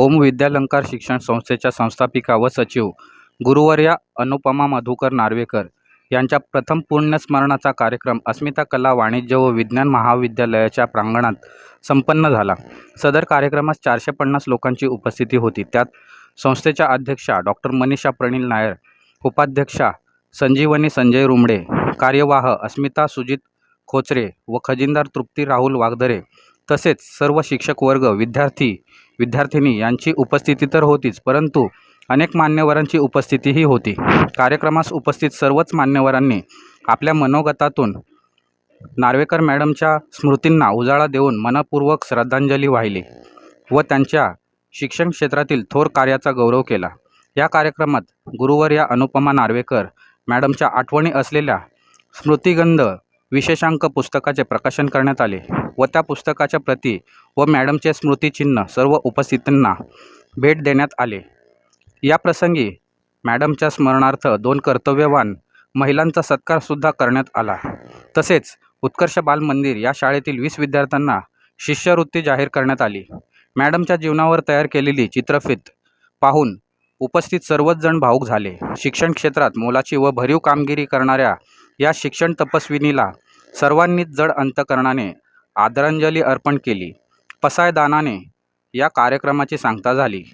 ओम विद्यालंकार शिक्षण संस्थेच्या संस्थापिका व सचिव गुरुवर्या अनुपमा मधुकर नार्वेकर यांच्या प्रथम पुण्यस्मरणाचा कार्यक्रम अस्मिता कला वाणिज्य व विज्ञान महाविद्यालयाच्या प्रांगणात संपन्न झाला. सदर कार्यक्रमास चारशे पन्नास लोकांची उपस्थिती होती. त्यात संस्थेच्या अध्यक्षा डॉक्टर मनीषा प्रणील नायर उपाध्यक्षा संजीवनी संजय रुमडे कार्यवाह अस्मिता सुजित खोचरे व खजिनदार तृप्ती राहुल वागदरे तसेच सर्व शिक्षक वर्ग विद्यार्थी विद्यार्थिनी यांची उपस्थिती तर होतीच परंतु अनेक मान्यवरांची उपस्थितीही होती. कार्यक्रमास उपस्थित सर्वच मान्यवरांनी आपल्या मनोगतातून नार्वेकर मॅडमच्या स्मृतींना उजाळा देऊन मनपूर्वक श्रद्धांजली वाहिली व त्यांच्या शिक्षण क्षेत्रातील थोर कार्याचा गौरव केला. या कार्यक्रमात गुरुवर्या अनुपमा नार्वेकर मॅडमच्या आठवणी असलेल्या स्मृतिगंध विशेषांक पुस्तकाचे प्रकाशन करण्यात आले व त्या पुस्तकाच्या प्रती व मॅडमचे स्मृतिचिन्ह सर्व उपस्थितांना भेट देण्यात आले. या प्रसंगी मॅडमच्या स्मरणार्थ दोन कर्तव्यवान महिलांचा सत्कारसुद्धा करण्यात आला. तसेच उत्कर्ष बाल मंदिर या शाळेतील वीस विद्यार्थ्यांना शिष्यवृत्ती जाहीर करण्यात आली. मॅडमच्या जीवनावर तयार केलेली चित्रफित पाहून उपस्थित सर्वच जण भाऊक झाले. शिक्षण क्षेत्रात मोलाची व भरीव कामगिरी करणाऱ्या या शिक्षण तपस्विनीला सर्वांनीच जड अंतकरणाने आदरांजली अर्पण केली. पसायदानाने या कार्यक्रमाची सांगता झाली.